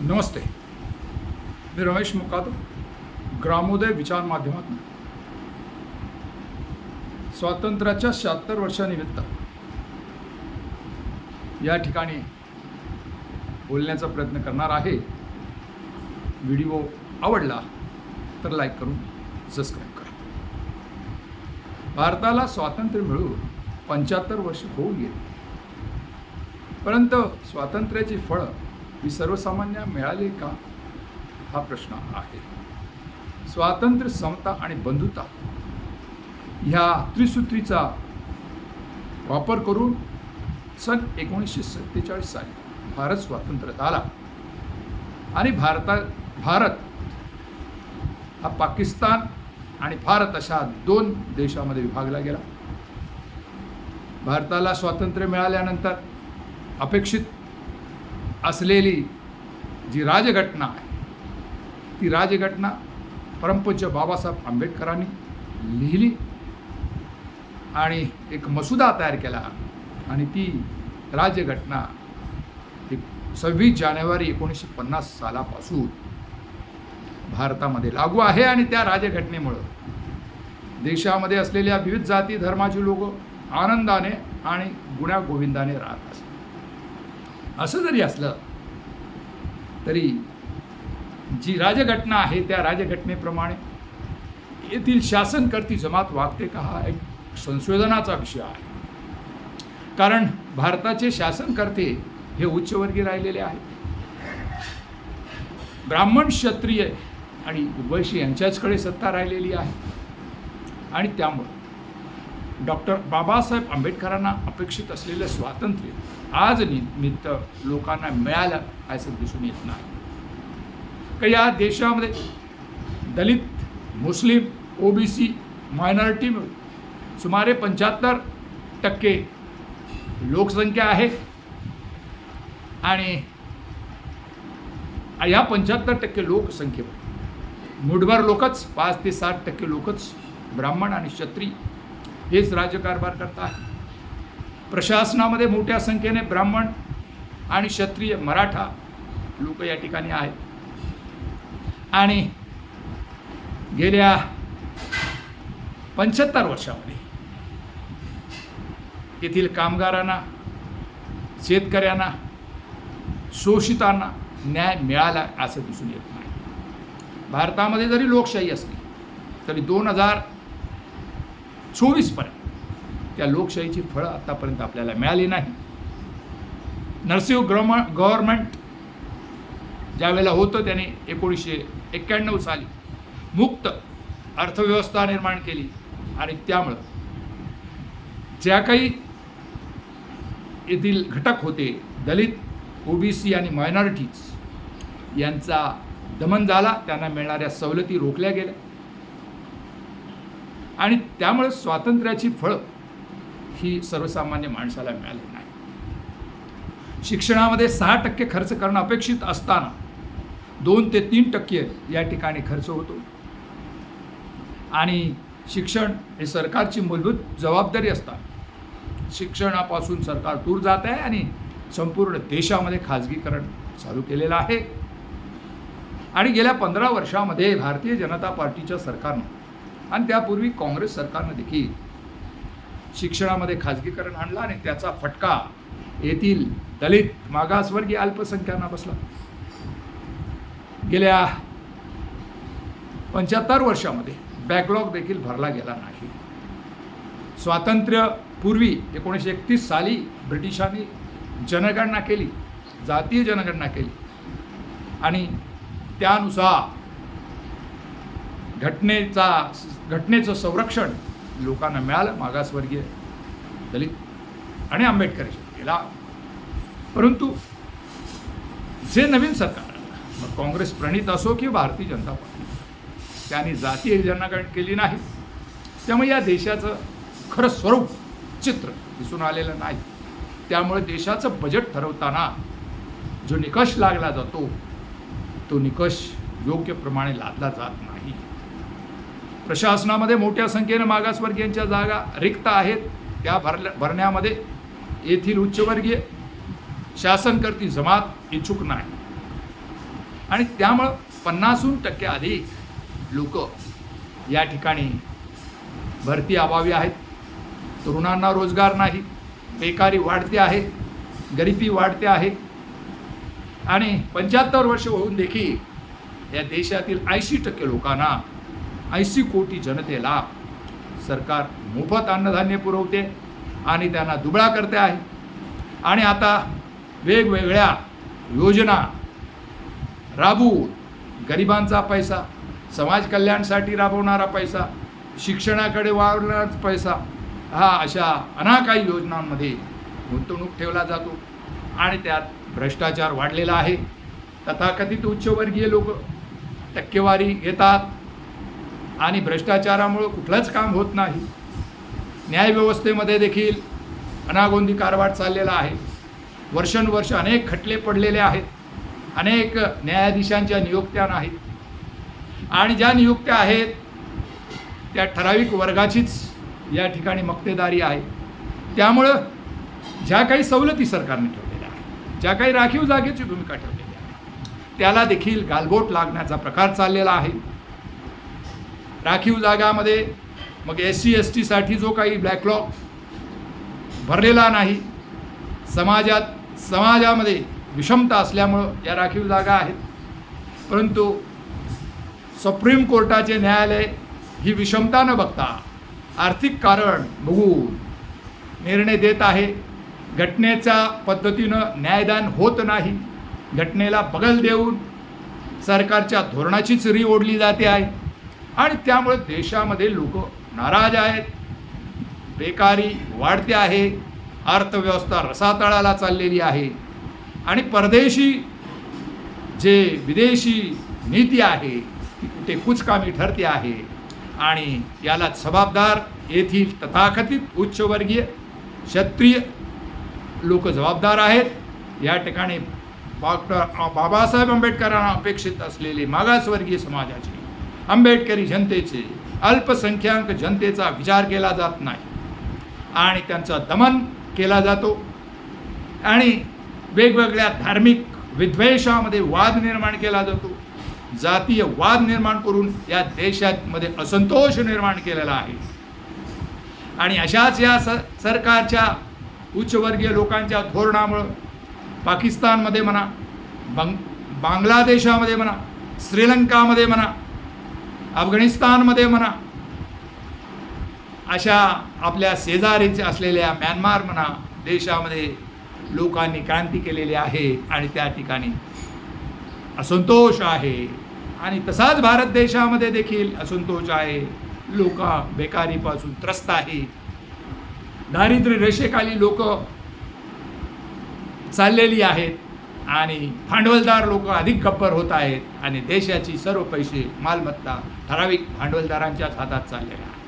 नमस्ते। मी रमेश मुकादम ग्रामोदय विचार माध्यमातून स्वातंत्र्याच्या शहात्तर वर्षानिमित्त या ठिकाणी बोलण्याचा प्रयत्न करणार आहे. व्हिडिओ आवडला तर लाईक करून सबस्क्राईब करा. भारताला स्वातंत्र्य मिळून पंच्याहत्तर वर्ष होऊन गेली. परंतु स्वातंत्र्याची फळं ही सर्वसामान्य मिळाली का? हा प्रश्न आहे. स्वातंत्र्य समता आणि बंधुता ह्या त्रिसूत्रीचा वापर करून सन एकोणीसशे सत्तेचाळीस साली भारत स्वातंत्र्य झाला. आणि भारता भारत हा पाकिस्तान आणि भारत अशा दोन देशामध्ये विभागला गेला. भारताला स्वातंत्र्य मिळाल्यानंतर अपेक्षित असलेली जी राजघटना आहे ती राजघटना परमपूज्य बाबासाहेब आंबेडकरांनी लिहिली आणि एक मसुदा तयार केला. आणि ती राज्यघटना ही सव्वीस जानेवारी एकोणीसशे पन्नास सालापासून भारतामध्ये लागू आहे आणि त्या राजघटनेमुळं देशामध्ये असलेल्या विविध जाती धर्माची लोक आनंदाने आणि गुण्यागोविंदाने राहत असतात. असं जरी असलं तरी जी राजघटना आहे त्या राजघटनेप्रमाणे येथील शासनकर्ती जमात वागते का हा एक संशोधनाचा विषय आहे. कारण भारताचे शासनकर्ते हे उच्चवर्गीय राहिलेले आहेत. ब्राह्मण क्षत्रिय आणि वैश्य यांच्याचकडे सत्ता राहिलेली आहे. आणि त्यामुळं डॉक्टर बाबासाहेब आंबेडकरांना अपेक्षित असलेलं स्वातंत्र्य आज निमित्त लोकांना मिळालं असं दिसून येत नाही. का या देशामध्ये दलित मुस्लिम ओबीसी मायनॉरिटी मिळून सुमारे पंच्याहत्तर टक्के लोकसंख्या आहे. आणि या पंच्याहत्तर टक्के लोकसंख्येवर मुठभर लोकच पाच ते सात टक्के लोकच ब्राह्मण आणि क्षत्रिय हेच राज्यकारभार करतात. प्रशासनामध्ये मोठ्या संख्येने ब्राह्मण आणि क्षत्रिय मराठा लोक या ठिकाणी आहेत. आणि गेल्या पंच्याहत्तर वर्षामध्ये येथील कामगारांना शेतकऱ्यांना शोषितांना न्याय मिळाला असं दिसून येत नाही. भारतामध्ये जरी लोकशाही असली तरी दोन हजार चोवीसपर्यंत. त्या लोकशाहीची फळं आत्तापर्यंत आपल्याला मिळाली नाही. नरसिंह ग्रम गव्हर्नमेंट ज्यावेळेला होतं त्याने एकोणीसशे एक्क्याण्णव साली मुक्त अर्थव्यवस्था निर्माण केली. आणि त्यामुळं ज्या काही येथील घटक होते दलित ओबीसी आणि मायनॉरिटीज यांचा दमन झाला. त्यांना मिळणाऱ्या सवलती रोखल्या गेल्या. आणि त्यामुळे स्वातंत्र्याची फळं ही सर्वसामान्य माणसाला मिळाली नाही. शिक्षणामध्ये सहा टक्के खर्च करणं अपेक्षित असताना दोन ते तीन टक्के या ठिकाणी खर्च होतो. आणि शिक्षण हे सरकारची मूलभूत जबाबदारी असतात. शिक्षणापासून सरकार दूर जात आहे आणि संपूर्ण देशामध्ये खाजगीकरण चालू केलेलं आहे. आणि गेल्या पंधरा वर्षामध्ये भारतीय जनता पार्टीच्या सरकारनं आणि त्यापूर्वी काँग्रेस सरकारनं देखील शिक्षणामध्ये खाजगीकरण आणलं आणि त्याचा फटका येथील दलित मागासवर्गीय अल्पसंख्यांना बसला. गेल्या पंच्याहत्तर वर्षामध्ये बॅकलॉग देखील भरला गेला नाही. स्वातंत्र्यपूर्वी एकोणीसशे एकतीस साली ब्रिटिशांनी जनगणना केली जातीय जनगणना केली. आणि त्यानुसार घटनेचा घटनेचं संरक्षण लोकांना मिळालं मागासवर्गीय दलित आणि आंबेडकरी. केला परंतु जे नवीन सरकार मग काँग्रेस प्रणित असो की भारतीय जनता पार्टी त्यांनी जातीय जनगण केली नाही. त्यामुळे या देशाचं खरं स्वरूप चित्र दिसून आलेलं नाही. त्यामुळे देशाचं बजेट ठरवताना जो निकष लागला जातो तो निकष योग्य प्रमाणे लादला जात नाही. प्रशासनामध्ये मोठ्या संख्येनं मागासवर्गीयांच्या जागा रिक्त आहेत. त्या भरल्या भरण्यामध्ये येथील उच्चवर्गीय शासनकर्ती जमात इच्छुक नाही. आणि त्यामुळं पन्नासहून टक्के अधिक लोक या ठिकाणी भरती अभावी आहेत. तरुणांना रोजगार नाही. बेकारी वाढते आहे. गरिबी वाढते आहे. आणि पंच्याहत्तर वर्ष होऊन देखील या देशातील ऐंशी टक्के लोकांना ऐंशी कोटी जनतेला सरकार मोफत अन्नधान्य पुरवते आणि त्यांना दुबळा करते आहे. आणि आता वेगवेगळ्या योजना राबवून गरिबांचा पैसा समाज कल्याणसाठी राबवणारा पैसा शिक्षणाकडे वावरणारा पैसा हा अशा अनाकाही योजनांमध्ये गुंतवणूक ठेवला जातो. आणि त्यात भ्रष्टाचार वाढलेला आहे. तथाकथित उच्चवर्गीय लोक टक्केवारी घेतात. आणि भ्रष्टाचारामुळं कुठलंच काम होत नाही. न्यायव्यवस्थेमध्ये देखील अनागोंदी कारभार चाललेला आहे. वर्षानुवर्ष अनेक खटले पडलेले आहेत. अनेक न्यायाधीशांच्या नियुक्त्या नाहीत. आणि ज्या नियुक्त्या आहेत त्या ठराविक वर्गाचीच या ठिकाणी मक्तेदारी आहे. त्यामुळं ज्या काही सवलती सरकारने ठेवलेल्या आहेत ज्या काही राखीव जागेची भूमिका ठेवलेली आहे त्याला देखील गालबोट लागण्याचा प्रकार चाललेला आहे. राखीव जागामध्ये मग एस सी एस टीसाठी जो काही ब्लॅकलॉग भरलेला नाही समाजात समाजामध्ये विषमता असल्यामुळं या राखीव जागा आहेत. परंतु सुप्रीम कोर्टाचे न्यायालय ही विषमता न बघता आर्थिक कारण बघून निर्णय देत आहे. घटनेच्या पद्धतीनं न्यायदान होत नाही. घटनेला बगल देऊन सरकारच्या धोरणाचीच री ओढली जाते आहे. आणि त्यामुळे देशामध्ये लोक नाराज आहेत. बेकारी वाढते आहे. अर्थव्यवस्था रसातळाला चाललेली आहे. आणि परदेशी जे विदेशी नीती आहे ती कुठे कुचकामी ठरते आहे. आणि याला जबाबदार येथील तथाकथित उच्चवर्गीय क्षत्रिय लोक जबाबदार आहेत. या ठिकाणी डॉक्टर बाबासाहेब आंबेडकरांना अपेक्षित असलेले मागासवर्गीय समाजाचे आंबेडकरी जनतेचे अल्पसंख्याक जनतेचा विचार केला जात नाही. आणि त्यांचं दमन केला जातो. आणि वेगवेगळ्या धार्मिक विद्वेषामध्ये वाद निर्माण केला जातो. जातीय वाद निर्माण करून या देशामध्ये असंतोष निर्माण केलेला आहे. आणि अशाच या स सरकारच्या उच्चवर्गीय लोकांच्या धोरणामुळं पाकिस्तानमध्ये म्हणा बंग बांगलादेशामध्ये म्हणा श्रीलंकामध्ये म्हणा अफगाणिस्तानमध्ये म्हणा अशा आपल्या शेजारीचे असलेल्या म्यानमार म्हणा देशामध्ये लोकांनी क्रांती केलेली आहे आणि त्या ठिकाणी असंतोष आहे. आणि तसाच भारत देशामध्ये देखील असंतोष आहे. लोक बेकारीपासून त्रस्त आहे. दारिद्र्य रेषेखाली लोक चाललेली आहेत. आणि भांडवलदार लोक अधिक गप्पर होत आहेत आणि देशाची सर्व पैसे मालमत्ता ठराविक भांडवलदारांच्याच हातात चाललेल्या आहे.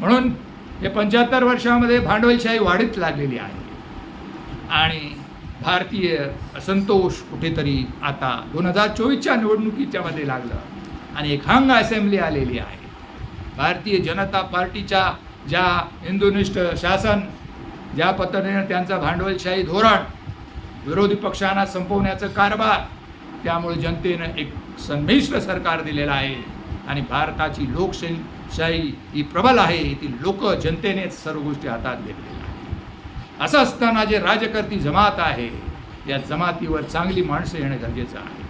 म्हणून हे पंच्याहत्तर वर्षामध्ये भांडवलशाही वाढीत लागलेली आहे. आणि भारतीय असंतोष कुठेतरी आता दोन हजार चोवीसच्या निवडणुकीच्या मध्ये लागलं आणि एक हंग असेंब्ली आलेली आहे. भारतीय जनता पार्टीच्या ज्या हिंदुनिष्ठ शासन ज्या पद्धतीनं त्यांचं भांडवलशाही धोरण विरोधी पक्षांना संपवण्याचं कारभार त्यामुळे जनतेनं एक संमिश्र सरकार दिलेलं आहे. आणि भारताची लोकशाही शाही ही प्रबल आहे ती लोक जनतेनेच सर्व गोष्टी हातात घेतलेल्या आहेत. असं असताना जे राजकर्ती जमात आहे या जमातीवर चांगली माणसं येणं गरजेचं आहे.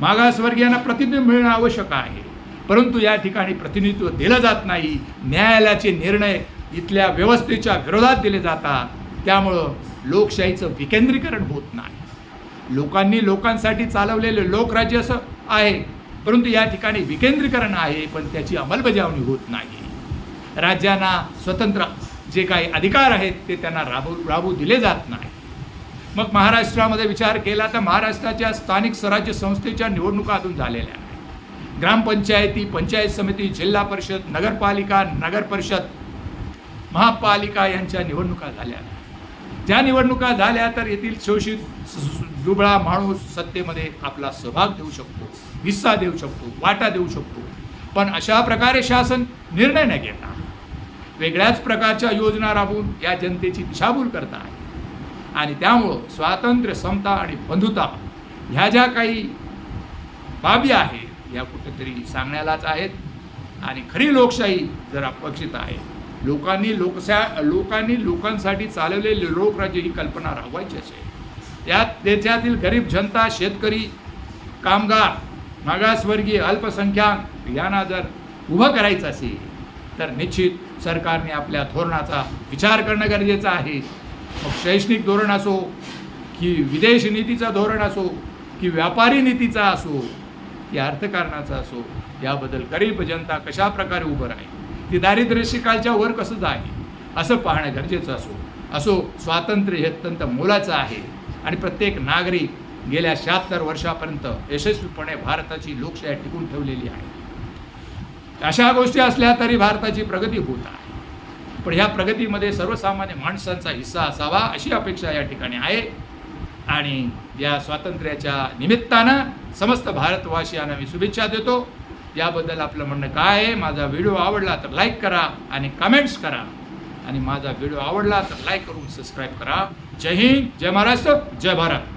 मागासवर्गीयांना प्रतिनिधित्व मिळणं आवश्यक आहे. परंतु या ठिकाणी प्रतिनिधित्व दिलं जात नाही न्यायालयाचे निर्णय इथल्या व्यवस्थेच्या विरोधात दिले जातात. त्यामुळं लोकशाहीचं विकेंद्रीकरण होत नाही. लोकांनी लोकांसाठी चालवलेलं लोकराज्य असं आहे परंतु या ठिकाणी विकेंद्रीकरण आहे पण त्याची अंमलबजावणी होत नाही. राज्यांना स्वतंत्र जे काही अधिकार आहेत ते त्यांना राबू राबू दिले जात नाही. मग महाराष्ट्रामध्ये विचार केला तर महाराष्ट्राच्या स्थानिक स्वराज्य संस्थेच्या निवडणुका अजून झालेल्या आहेत. ग्रामपंचायती पंचायत समिती जिल्हा परिषद नगरपालिका नगर परिषद महापालिका यांच्या निवडणुका झाल्या आहेत. ज्या निवडणुका झाल्या तर येथील शोषित दुबळा माणूस सत्तेमध्ये आपला सहभाग देऊ शकतो हिस्सा देऊ शकतो वाटा देऊ शकतो. पण अशा प्रकारे शासन निर्णय न घेता वेगळ्याच प्रकारच्या योजना राबवून या जनतेची दिशाभूल करत आहे. आणि त्यामुळं स्वातंत्र्य समता आणि बंधुता ह्या ज्या काही बाबी आहेत या कुठेतरी सांगण्यालाच आहेत. आणि खरी लोकशाही जर अपेक्षित आहे लोकांनी लोकशा लोकांनी लोकांसाठी चालवलेले लोकराज्य ही कल्पना राबवायची असेल यात देशातील गरीब जनता शेतकरी कामगार मागासवर्गीय अल्पसंख्याक यांना जर उभं करायचं असेल तर निश्चित सरकारने आपल्या धोरणाचा विचार करणं गरजेचं आहे. मग शैक्षणिक धोरण असो की विदेश नीतीचं धोरण असो की व्यापारी नीतीचा असो की अर्थकारणाचा असो याबद्दल गरीब जनता कशा प्रकारे उभं राहील? ती दारिद्र्यशिकालच्या वर कसं जाईल? असं पाहणं गरजेचं असो. असो स्वातंत्र्य हे अत्यंत मोलाचं आहे. आणि प्रत्येक नागरिक गेल्या शहात्तर वर्षापर्यंत यशस्वीपणे भारताची लोकशाही टिकून ठेवलेली आहे. अशा गोष्टी असल्या तरी भारताची प्रगती होत आहे. पण ह्या प्रगतीमध्ये सर्वसामान्य माणसांचा हिस्सा असावा अशी अपेक्षा या ठिकाणी आहे. आणि या स्वातंत्र्याच्या निमित्तानं समस्त भारतवासियांना मी शुभेच्छा देतो. याबद्दल आपलं म्हणणं काय आहे? माझा व्हिडिओ आवडला तर लाईक करा आणि कमेंट्स करा. आणि माझा व्हिडिओ आवडला तर लाईक करून सबस्क्राईब करा. जय हिंद जय महाराष्ट्र जय भारत.